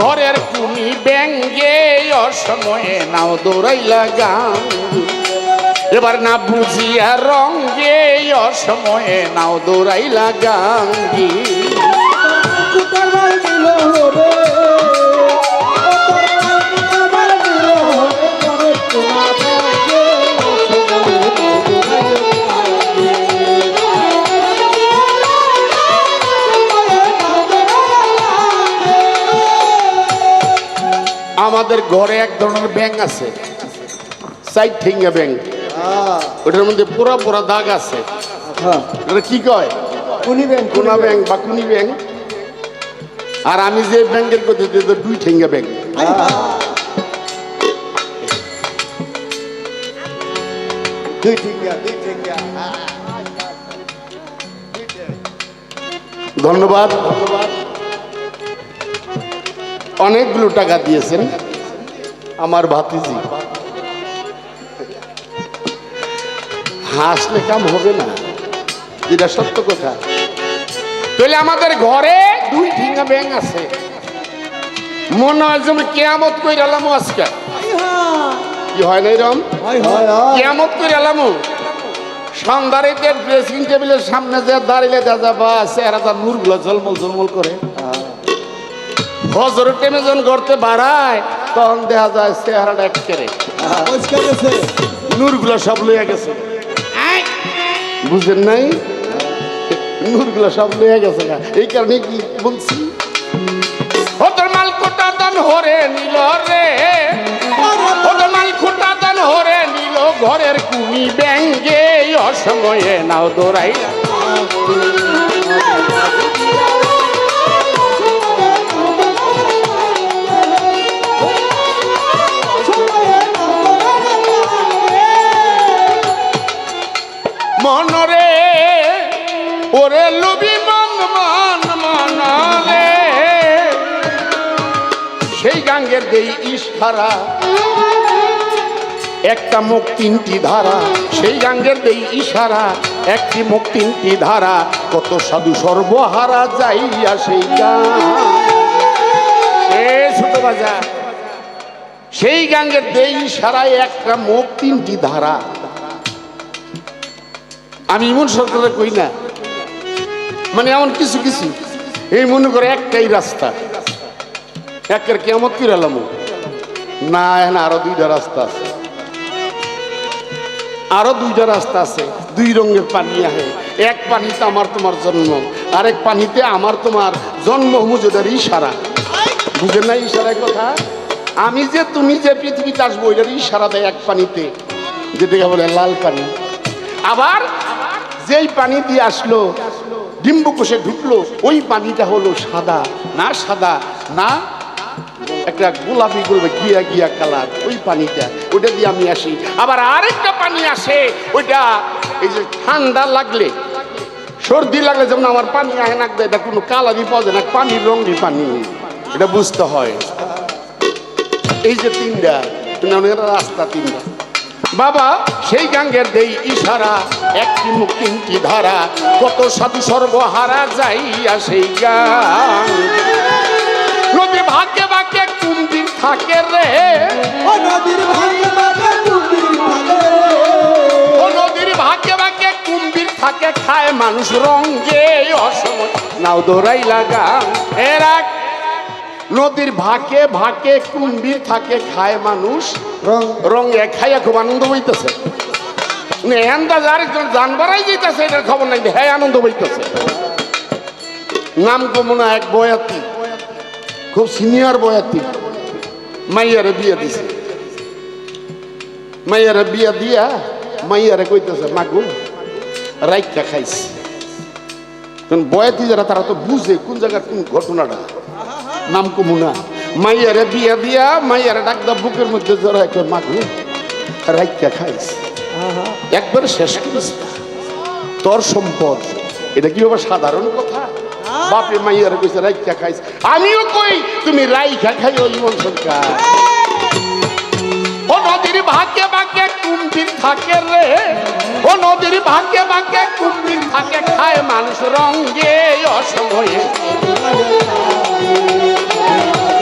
ঘরের কুমি ব্যাঙ্গে অসময়ে নাও দৌড়াইলা গান। এবার না বুঝিয়া রঙ্গে অসময়ে নাও দৌড়াইলা গাঙ্গি আমাদের ঘরে এক ধরনের ব্যাং আছে। সাইড ঠেঙ্গা ব্যাং ওটার মধ্যে পুরা পুরা দাগ আছে। এটা কি কয়? কোনা ব্যাং বা কুনি ব্যাং আর আমি যে ব্যাংকের কথা তো দুই ঠেঙ্গা ব্যাং দুই ঠিঙ্গা দুই ঠিঙ্গা। ধন্যবাদ। ধন্যবাদ। অনেকগুলো টাকা দিয়েছেন আমার ভাতিজি। হাসলে কাম হবে না। যেটা সত্য কথা। তাহলে আমাদের ঘরে দুই ঠিঙ্গা ব্যাং আছে। মনে হয় যেন কেয়ামত কই এলাম আজকে। কি হয় না এরম কেয়ামত করে এলাম সন্ধ্যারিতে ড্রেসিং টেবিলের সামনে যে দাঁড়িয়ে দাদা বা চেহারাটা নূরগুলো ঝলমল ঝলমল করে। হজরের টেমে যখন করতে বাড়ায় তখন দেখা যায় চেহারাটা একেবারে। নূরগুলো সব লইয়া গেছে! বুঝেন নাই? নূরগুলো সব লইয়া গেছে গা। এই কারণে কি বলছি? হতর মাল কোটা দান হরে নিল রে। হতর মাল কোটা দান হরে নিল ঘরের কুমি ব্যাঙ্গে। অসময়ে নাও দৌড়াই ওরে লুবি মন মন মনরে সেই গাঙ্গের দেই ইশারা একটা মুখ তিনটি ধারা। সেই গাঙ্গের দেই ইশারা একটি মুখ তিনটি ধারা। কত সাধু সর্বহারা যাইয়া সেই গান ছোট বাজার সেই গাঙ্গের দেই ইশারায় একটা মুখ তিনটি ধারা। আমি ইমন সরকারের কই না মানে এমন কিছু কিছু। এই মনে করে একটাই রাস্তা। একের কেমন কি এলাম। না, এখন আরও দুইটা রাস্তা আছে। আরও দুইটা রাস্তা আছে। দুই রঙের পানি আহে। এক পানিতে আমার তোমার জন্ম, আরেক পানিতে আমার তোমার জন্ম হুমুজেদের ইশারা। বুঝেন না ইশারার কথা? আমি যে তুমি যে পৃথিবীতে আসব ওইটার ইশারা দেয় এক পানিতে, যেটাকে বলে লাল পানি। আবার যেই পানি দিয়ে আসলো ডিম্বকোষে ঢুকলো, ওই পানিটা হলো সাদা, না সাদা, না একটা গোলাপি করবে গিয়া গিয়া কালার, ওই পানিটা ওটা দিয়ে আমি আসি। আবার আরেকটা পানি আসে, ওইটা এই যে ঠান্ডা লাগলে, সর্দি লাগলে যেমন আমার পানি আহে না, এটা কোনো কালারই পাওয়া যায় না পানির রঙই পানি, এটা বুঝতে হয়। এই যে তিনটা রাস্তা তিনটা। বাবা সেই গাঙ্গের দেই ইশারা একটি মুখ তিনটি ধারা কত সাধু সর্বহারা যাইয়া সেই গান। নদী ভাগ্যে ভাগ্যে কুন্দির থাকে রে। ও নদীর থাকে ও ভাগ্যে ভাগ্যে কুম্ভীর থাকে খায় মানুষ রঙ্গে অসময় নাও দৌড়াই লাগা এরা নদীর ভাকে ভাকে কুম্ভীর থাকে খায় মানুষ রং এক খাইয়া খুব আনন্দ হইতেছে। আন্দাজ আরেকজন জানবারাই যেতেছে এটার খবর নাই হ্যাঁ আনন্দ হইতেছে। নাম কমনা এক বয়াতি, খুব সিনিয়র বয়াতি। মাইয়ারে বিয়ে দিছে। মাইয়ারে বিয়ে দিয়া মাইয়ারে কইতেছে মাগু রাইকা খাইছে। কারণ বয়াতি যারা, তারা তো বুঝে কোন জায়গার কোন ঘটনাটা। নাম কমুনা মাইয়ারে বিয়া দিয়া মাইয়ারে ডাকদা বুকের মধ্যে জড়া একটা মাগু রাইকা খাইছে একবার শেষ করিস তোর সম্পদ। এটা কি বাবা সাধারণ কথা? বাপে মাইয়ারে কইছে রাইকা খাইছে আমিও কই তুমি রাইখা খাই ওই মন সরকার। ও নদীর ভাগ্যে ভাগ্যে কুম্ভীর থাকে রে। ও নদীর ভাগ্যে ভাগ্যে কুম্ভীর থাকে খায় মানুষ রঙ্গে অসময়ে।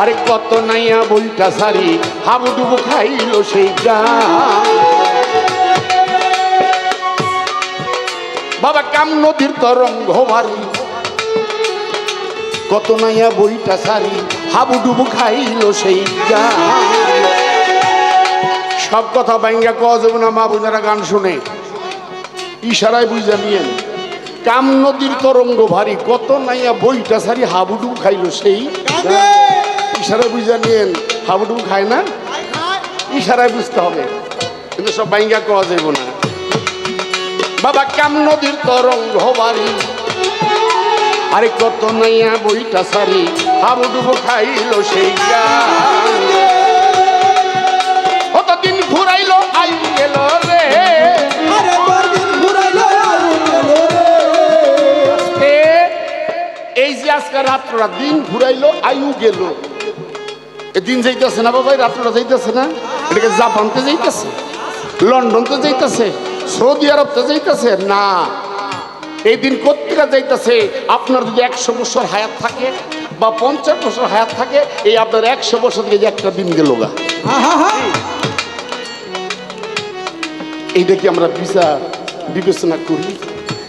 আরে কত নাইয়া বইটা সারি, হাবুডুবু খাইল সেই বাবা, কাম নদীর তরঙ্গ ভারী কত নাইয়া বইটা সারি, হাবুডুবু খাইল সেই সব কথা ব্যাঙ্গা কওয়া যাবে না, মা বোনেরা গান শুনে। ইশারায় বুঝা নিয়েন। কাম নদীর তরঙ্গ ভারী, কত নাইয়া বইটা সারি, হাবুডুবু খাইল সেই। ইশারায় বুঝা নিয়েন হাবুডুবু খায় না? ইশারায় বুঝতে হবে। কিন্তু সব বাইঙ্গা কওয়া যাবে না। বাবা কাম নদীর তরঙ্গ ভারী আরে কত নাইয়া বইটা সারি হাবুডুবু খাইল সেই কতদিন ঘুরাইলো আই গেল রে। আরে দিন ঘুরাইলো আয়ু গেল এই যে আজকে রাত্রটা দিন ঘুরাইলো আয়ু গেল। দিন যাইতেছে না বাবা রাত্রটা যাইতেছে না। এটাকে জাপানতে যাইতেছে, লন্ডনতে যাইতেছে, সৌদি আরবতে যাইতেছে। না এই দিন কোথেকে যাইতেছে? আপনার যদি একশো বছর হায়াত থাকে বা পঞ্চাশ বছর হায়াত থাকে, এই আপনার একশো বছর থেকে একটা দিন গেল গা। এইটা কি আমরা বিচার বিবেচনা করি?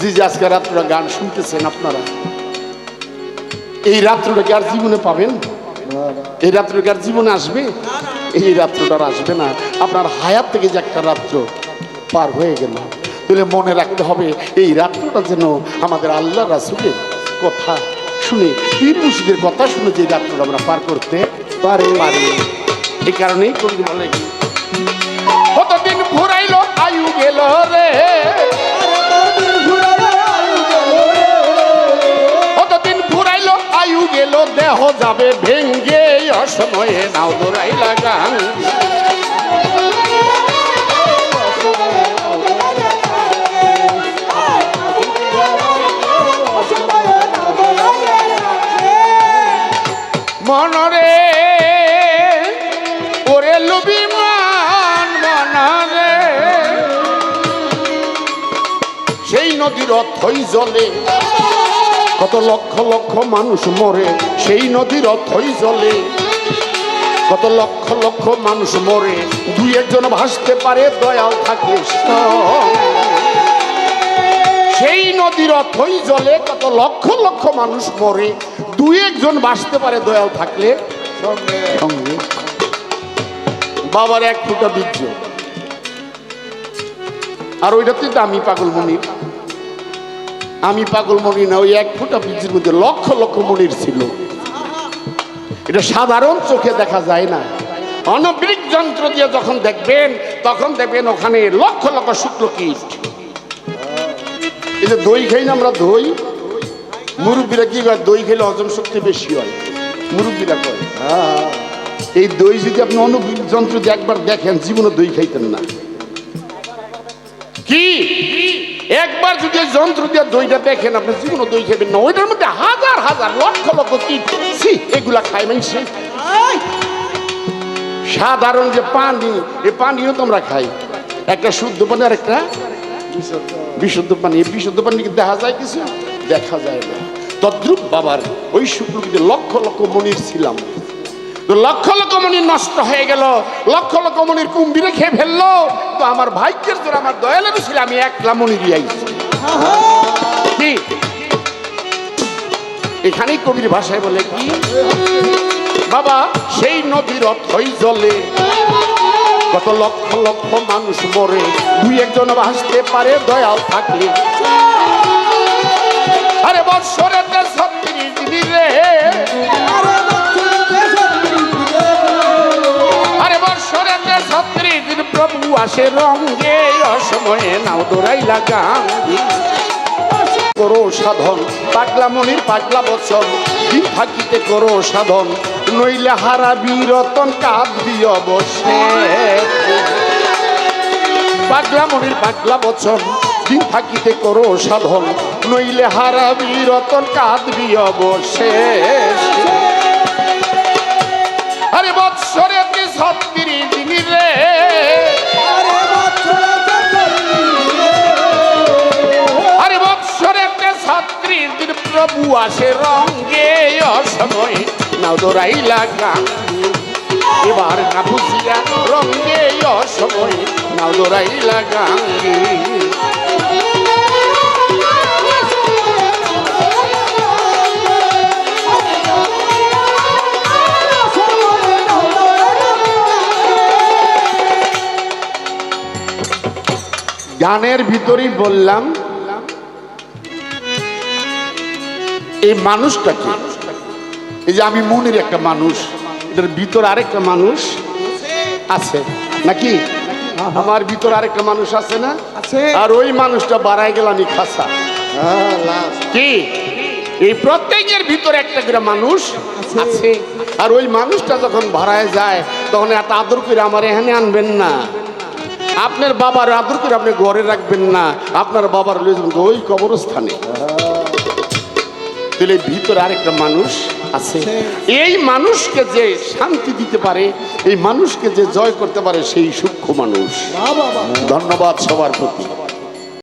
যে যে আজকে রাত্রটা গান শুনতেছেন আপনারা। এই রাত্রটা কি আর জীবনে পাবেন? এই রাত্র কি আর জীবনে আসবে? এই রাত্রটা আসবে না। আপনার হায়াত থেকে যে একটা রাত্র পার হয়ে গেল। তাহলে মনে রাখতে হবে, এই রাত্রটা যেন আমাদের আল্লাহ রাসুলের কথা শুনে, পীর মুর্শিদের কথা শুনে যে রাত্রটা আমরা পার করতে পারি। পারি এই কারণেই করি বলে, কতদিন ঘুরাইলো, আয়ু গেল রে? গেল দেহ যাবে ভেঙ্গে অসময়ে নাও দৌড়াই লাগান মনরে, ওরে লুবি মান মনরে। সেই নদীর অথই জলে কত লক্ষ লক্ষ মানুষ মরে, সেই নদীর অথই জলে। কত লক্ষ লক্ষ মানুষ মরে, দুই একজন ভাসতে পারে, দয়াল থাকে সেই নদীর অথই জলে কত লক্ষ লক্ষ মানুষ মরে, দুই একজন ভাসতে পারে, দয়াল থাকলে সঙ্গে। বাবার এক ফুটা বীর্য। আর ওইটাতে দামি পাগল মনির। আমি পাগল মনি না, ওই এক ফুটা বীজের মধ্যে লক্ষ লক্ষ মনির ছিল। এটা সাধারণ চোখে দেখা যায় না। অনবৃক যন্ত্র দিয়ে যখন দেখবেন, তখন দেখবেন ওখানে লক্ষ লক্ষ শুক্ল কীট। এই যে দই খাই না আমরা দই? মুরব্বীরা কি কয়, দই খেলে হজম শক্তি বেশি হয়? মুরব্বীরা কয় হ্যাঁ। এই দই যদি আপনি অনুবৃক যন্ত্র দিয়ে একবার দেখেন, জীবনে দই খাইতেন না। কি? একবার যদি যন্ত্র দিয়ে দইটা দেখেন আপনি জীবনে দই খাবেন না। ওইটার মধ্যে হাজার হাজার লক্ষ লক্ষ কি? এগুলা খাই মানুষে সাধারণ যে পানি এই পানিও তোমরা খাই। একটা শুদ্ধ পানি আর একটা বিশুদ্ধ পানি। এই বিশুদ্ধ পানি দেখা যায় কিছু? দেখা যায় না। তদ্রুপ বাবার ওই শুক্লকিতে লক্ষ লক্ষ মনির ছিলাম। লক্ষ লক্ষ নষ্ট হয়ে গেল, লক্ষ লক্ষ মনির কুম্ভীরে খেয়ে ফেলল। তো আমার ভাগ্যের জন্য আমার দয়ালের ছিল, আমি একলা আইছি। কি? এখানেই কবির ভাষায় বলে কি? বাবা, সেই নদীর অথই জলে কত লক্ষ লক্ষ মানুষ মরে। দুই একজন ভাসতে পারে, দয়াল থাকলে। আরে বৎসরে ছত্রিশ দিন আসে রঙ্গে অসময়ে নাও দৌড়াই লাগান করো সাধন, পাগলা মনির, পাগলা বচন, দিন থাকিতে করো সাধন, নইলে হারা বিরতন কাঁদবি অবশ্যে পাগলা মনির, পাগলা বচন, দিন থাকিতে করো সাধন, নইলে হারা বিরতন কাঁদবি অবশেষ আরে বৎসরে ছত্রিশ দিন রে। প্রভু আসে রঙ্গে অসময়। নাও দৌড়াইলা গান। এবার না বুঝিয়া রঙ্গে অসময়। নাও দৌড়াইলা গাঙ্গি গানের ভিতরেই বললাম এই মানুষটা কি এই যে আমি মনের একটা মানুষ এটার ভিতর আরেকটা মানুষ আছে। নাকি? আমার ভিতর আরেকটা মানুষ আছে না? আছে। আর ওই মানুষটা বাড়াই গেল আমি খাসা। কি? এই প্রত্যেকের ভিতরে একটা করে মানুষ আছে। আর ওই মানুষটা যখন ভাড়ায় যায় তখন এত আদর করে আমার এখানে আনবেন না। আপনার বাবার আদর করে আপনি ঘরে রাখবেন না। আপনার বাবার লয়ে ওই কবরস্থানে। তাহলে ভিতরে আরেকটা মানুষ আছে। এই মানুষকে যে শান্তি দিতে পারে এই মানুষকে যে জয় করতে পারে সেই সূক্ষ্ম মানুষ। ধন্যবাদ সবার প্রতি।